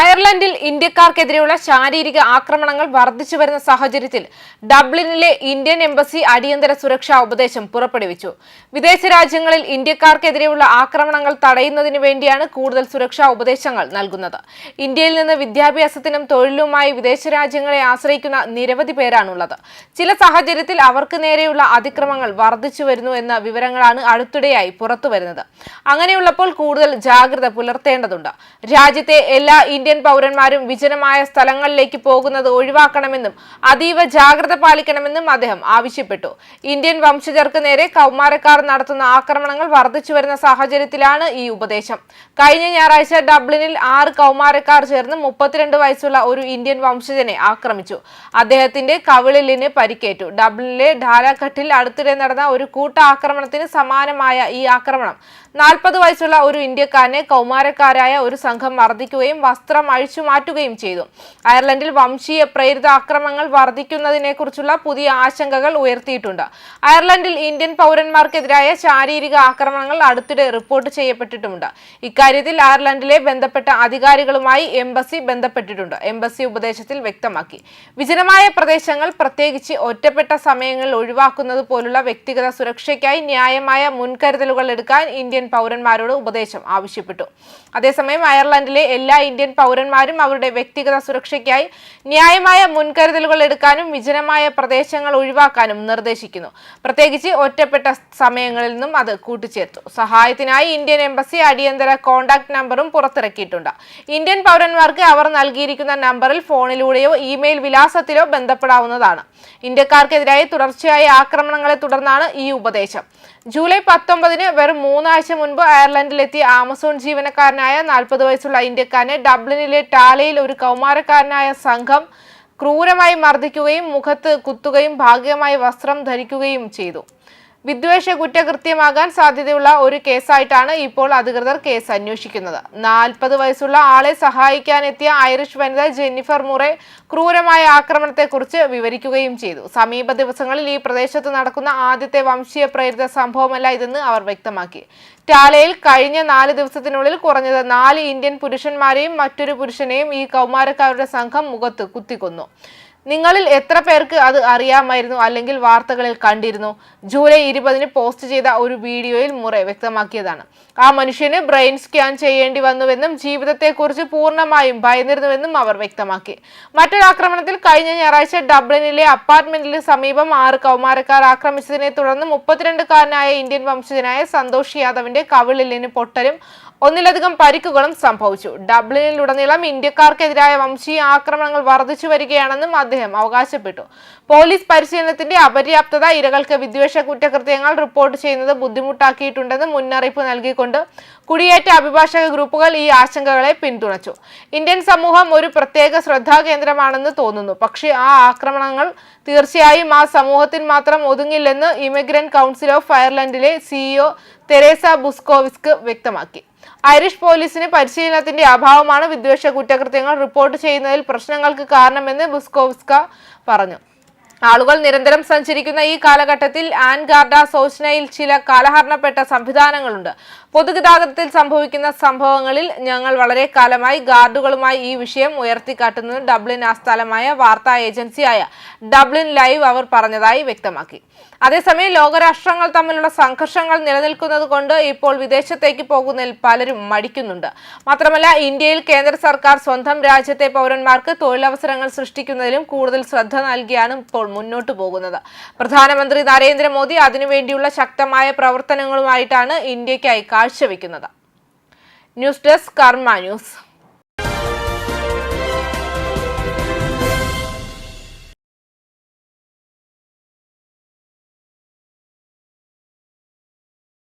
അയർലൻഡിൽ ഇന്ത്യക്കാർക്കെതിരെയുള്ള ശാരീരിക ആക്രമണങ്ങൾ വർദ്ധിച്ചു വരുന്ന സാഹചര്യത്തിൽ ഡബ്ലിനിലെ ഇന്ത്യൻ എംബസി അടിയന്തര സുരക്ഷാ ഉപദേശം പുറപ്പെടുവിച്ചു. വിദേശ രാജ്യങ്ങളിൽ ഇന്ത്യക്കാർക്കെതിരെയുള്ള ആക്രമണങ്ങൾ തടയുന്നതിന് വേണ്ടിയാണ് കൂടുതൽ സുരക്ഷാ ഉപദേശങ്ങൾ നൽകുന്നത്. ഇന്ത്യയിൽ നിന്ന് വിദ്യാഭ്യാസത്തിനും തൊഴിലുമായി വിദേശ രാജ്യങ്ങളെ ആശ്രയിക്കുന്ന നിരവധി പേരാണുള്ളത്. ചില സാഹചര്യത്തിൽ അവർക്ക് നേരെയുള്ള അതിക്രമങ്ങൾ വർദ്ധിച്ചു വരുന്നു എന്ന വിവരങ്ങളാണ് അടുത്തിടെയായി പുറത്തുവരുന്നത്. അങ്ങനെയുള്ളപ്പോൾ കൂടുതൽ ജാഗ്രത പുലർത്തേണ്ടതുണ്ട്. രാജ്യത്തെ എല്ലാ പൗരന്മാരും വിജനമായ സ്ഥലങ്ങളിലേക്ക് പോകുന്നത് ഒഴിവാക്കണമെന്നും അതീവ ജാഗ്രത പാലിക്കണമെന്നും അദ്ദേഹം ആവശ്യപ്പെട്ടു. ഇന്ത്യൻ വംശജർക്ക് നേരെ കൗമാരക്കാർ നടത്തുന്ന ആക്രമണങ്ങൾ വർദ്ധിച്ചു വരുന്ന സാഹചര്യത്തിലാണ് ഈ ഉപദേശം. കഴിഞ്ഞ ഞായറാഴ്ച ഡബ്ലിനിൽ ആറ് കൗമാരക്കാർ ചേർന്ന് മുപ്പത്തിരണ്ട് വയസ്സുള്ള ഒരു ഇന്ത്യൻ വംശജനെ ആക്രമിച്ചു. അദ്ദേഹത്തിന്റെ കവിളിലിന് പരിക്കേറ്റു. ഡബ്ലിനിലെ ഢാലാഘട്ടിൽ അടുത്തിടെ നടന്ന ഒരു കൂട്ട ആക്രമണത്തിന് സമാനമായ ഈ ആക്രമണം നാൽപ്പത് വയസ്സുള്ള ഒരു ഇന്ത്യക്കാരനെ കൗമാരക്കാരായ ഒരു സംഘം മർദ്ദിക്കുകയും വസ്ത്രം അഴിച്ചു മാറ്റുകയും ചെയ്തു. അയർലൻഡിൽ വംശീയ പ്രേരിത ആക്രമണങ്ങൾ വർദ്ധിക്കുന്നതിനെ കുറിച്ചുള്ള പുതിയ ആശങ്കകൾ ഉയർത്തിയിട്ടുണ്ട്. അയർലൻഡിൽ ഇന്ത്യൻ പൗരന്മാർക്കെതിരായ ശാരീരിക ആക്രമണങ്ങൾ അടുത്തിടെ റിപ്പോർട്ട് ചെയ്യപ്പെട്ടിട്ടുമുണ്ട്. ഇക്കാര്യത്തിൽ അയർലൻഡിലെ ബന്ധപ്പെട്ട അധികാരികളുമായി എംബസി ബന്ധപ്പെട്ടിട്ടുണ്ട്. എംബസി ഉപദേശത്തിൽ വ്യക്തമാക്കി. വിജനമായ പ്രദേശങ്ങൾ പ്രത്യേകിച്ച് ഒറ്റപ്പെട്ട സമയങ്ങളിൽ ഒഴിവാക്കുന്നത് പോലുള്ള വ്യക്തിഗത സുരക്ഷയ്ക്കായി ന്യായമായ മുൻകരുതലുകൾ എടുക്കാൻ ഇന്ത്യൻ പൗരന്മാരോട് ഉപദേശം ആവശ്യപ്പെട്ടു. അതേസമയം അയർലൻഡിലെ എല്ലാ ഇന്ത്യൻ പൗരന്മാരും അവരുടെ വ്യക്തിഗത സുരക്ഷയ്ക്കായി ന്യായമായ മുൻകരുതലുകൾ എടുക്കാനും വിജനമായ പ്രദേശങ്ങൾ ഒഴിവാക്കാനും നിർദ്ദേശിക്കുന്നു. പ്രത്യേകിച്ച് ഒറ്റപ്പെട്ട സമയങ്ങളിൽ നിന്നും അത് കൂട്ടിച്ചേർത്തു. സഹായത്തിനായി ഇന്ത്യൻ എംബസി അടിയന്തര കോൺടാക്ട് നമ്പറും പുറത്തിറക്കിയിട്ടുണ്ട്. ഇന്ത്യൻ പൗരന്മാർക്ക് അവർ നൽകിയിരിക്കുന്ന നമ്പറിൽ ഫോണിലൂടെയോ ഇമെയിൽ വിലാസത്തിലോ ബന്ധപ്പെടാവുന്നതാണ്. ഇന്ത്യക്കാർക്കെതിരായ തുടർച്ചയായ ആക്രമണങ്ങളെ തുടർന്നാണ് ഈ ഉപദേശം. ജൂലൈ പത്തൊമ്പതിന് വെറും മൂന്നാഴ്ച മുൻപ് അയർലൻഡിലെത്തിയ ആമസോൺ ജീവനക്കാരനായ നാൽപ്പത് വയസ്സുള്ള ഇന്ത്യക്കാരനെ ഡബ്ലിനിലെ ടാലയിൽ ഒരു കൗമാരക്കാരനായ സംഘം ക്രൂരമായി മർദ്ദിക്കുകയും മുഖത്ത് കുത്തുകയും ഭാഗികമായി വസ്ത്രം ധരിക്കുകയും ചെയ്തു. വിദ്വേഷ കുറ്റകൃത്യമാകാൻ സാധ്യതയുള്ള ഒരു കേസായിട്ടാണ് ഇപ്പോൾ അധികൃതർ കേസ് അന്വേഷിക്കുന്നത്. നാൽപ്പത് വയസ്സുള്ള ആളെ സഹായിക്കാനെത്തിയ ഐറിഷ് വനിത ജെന്നിഫർ മുറെ ക്രൂരമായ ആക്രമണത്തെക്കുറിച്ച് വിവരിക്കുകയും ചെയ്തു. സമീപ ദിവസങ്ങളിൽ ഈ പ്രദേശത്ത് നടക്കുന്ന ആദ്യത്തെ വംശീയ പ്രേരിത സംഭവമല്ല ഇതെന്ന് അവർ വ്യക്തമാക്കി. ടാലയിൽ കഴിഞ്ഞ നാല് ദിവസത്തിനുള്ളിൽ കുറഞ്ഞത് നാല് ഇന്ത്യൻ പുരുഷന്മാരെയും മറ്റൊരു പുരുഷനെയും ഈ കൗമാരക്കാരുടെ സംഘം മുഖത്ത് കുത്തിക്കൊന്നു. നിങ്ങളിൽ എത്ര പേർക്ക് അത് അറിയാമായിരുന്നു അല്ലെങ്കിൽ വാർത്തകളിൽ കണ്ടിരുന്നു? ജൂലൈ ഇരുപതിന് പോസ്റ്റ് ചെയ്ത ഒരു വീഡിയോയിൽ മുറെ വ്യക്തമാക്കിയതാണ്. ആ മനുഷ്യന് ബ്രെയിൻ സ്കാൻ ചെയ്യേണ്ടി വന്നുവെന്നും ജീവിതത്തെക്കുറിച്ച് പൂർണമായും ഭയന്നിരുന്നുവെന്നും അവർ വ്യക്തമാക്കി. മറ്റൊരു ആക്രമണത്തിൽ കഴിഞ്ഞ ഞായറാഴ്ച ഡബ്ലിനിലെ അപ്പാർട്ട്മെന്റിന് സമീപം ആറ് കൗമാരക്കാർ ആക്രമിച്ചതിനെ തുടർന്ന് മുപ്പത്തിരണ്ടുകാരനായ ഇന്ത്യൻ വംശജനായ സന്തോഷ് യാദവിന്റെ കവിളിലിന് പൊട്ടലും ഒന്നിലധികം പരിക്കുകളും സംഭവിച്ചു. ഡബ്ലിനിലുടനീളം ഇന്ത്യക്കാർക്കെതിരായ വംശീയ ആക്രമണങ്ങൾ വർദ്ധിച്ചു വരികയാണെന്നും അദ്ദേഹം അവകാശപ്പെട്ടു. പോലീസ് പരിശീലനത്തിന്റെ അപര്യാപ്തത ഇരകൾക്ക് വിദ്വേഷ കുറ്റകൃത്യങ്ങൾ റിപ്പോർട്ട് ചെയ്യുന്നത് ബുദ്ധിമുട്ടാക്കിയിട്ടുണ്ടെന്ന് മുന്നറിയിപ്പ് നൽകിക്കൊണ്ട് കുടിയേറ്റ അഭിഭാഷക ഗ്രൂപ്പുകൾ ഈ ആശങ്കകളെ പിന്തുണച്ചു. ഇന്ത്യൻ സമൂഹം ഒരു പ്രത്യേക ശ്രദ്ധാകേന്ദ്രമാണെന്ന് തോന്നുന്നു. പക്ഷേ ആ ആക്രമണങ്ങൾ തീർച്ചയായും ആ സമൂഹത്തിന് മാത്രം ഒതുങ്ങില്ലെന്ന് ഇമിഗ്രന്റ് കൗൺസിൽ ഓഫ് അയർലൻഡിലെ സിഇഒ തെരേസ ബുസ്കോവിസ്ക് വ്യക്തമാക്കി. ഐറിഷ് പോലീസിന് പരിശീലനത്തിന്റെ അഭാവമാണ് വിദ്വേഷ കുറ്റകൃത്യങ്ങൾ റിപ്പോർട്ട് ചെയ്യുന്നതിൽ പ്രശ്നങ്ങൾക്ക് കാരണമെന്ന് ബുസ്കോവ്സ്ക പറഞ്ഞു. ആളുകൾ നിരന്തരം സഞ്ചരിക്കുന്ന ഈ കാലഘട്ടത്തിൽ ആൻഗാർഡ സോസ്നയിൽ ചില കാലഹരണപ്പെട്ട സംവിധാനങ്ങളുണ്ട്. പൊതുഗതാഗതത്തിൽ സംഭവിക്കുന്ന സംഭവങ്ങളിൽ ഞങ്ങൾ വളരെ കാലമായി ഗാർഡുകളുമായി ഈ വിഷയം ഉയർത്തിക്കാട്ടുന്നത് ഡബ്ലിൻ ആസ്ഥാനമായ വാർത്താ ഏജൻസിയായ ഡബ്ലിൻ ലൈവ് അവർ പറഞ്ഞതായി വ്യക്തമാക്കി. അതേസമയം ലോകരാഷ്ട്രങ്ങൾ തമ്മിലുള്ള സംഘർഷങ്ങൾ നിലനിൽക്കുന്നത് കൊണ്ട് ഇപ്പോൾ വിദേശത്തേക്ക് പോകുന്നതിൽ പലരും മടിക്കുന്നുണ്ട്. മാത്രമല്ല ഇന്ത്യയിൽ കേന്ദ്ര സർക്കാർ സ്വന്തം രാജ്യത്തെ പൗരന്മാർക്ക് തൊഴിലവസരങ്ങൾ സൃഷ്ടിക്കുന്നതിലും കൂടുതൽ ശ്രദ്ധ നൽകിയാണ് ഇപ്പോൾ മുന്നോട്ട് പോകുന്നത്. പ്രധാനമന്ത്രി നരേന്ദ്രമോദി അതിനുവേണ്ടിയുള്ള ശക്തമായ പ്രവർത്തനങ്ങളുമായിട്ടാണ് ഇന്ത്യക്കായി കാഴ്ചവെക്കുന്നത്. News desk Karma news.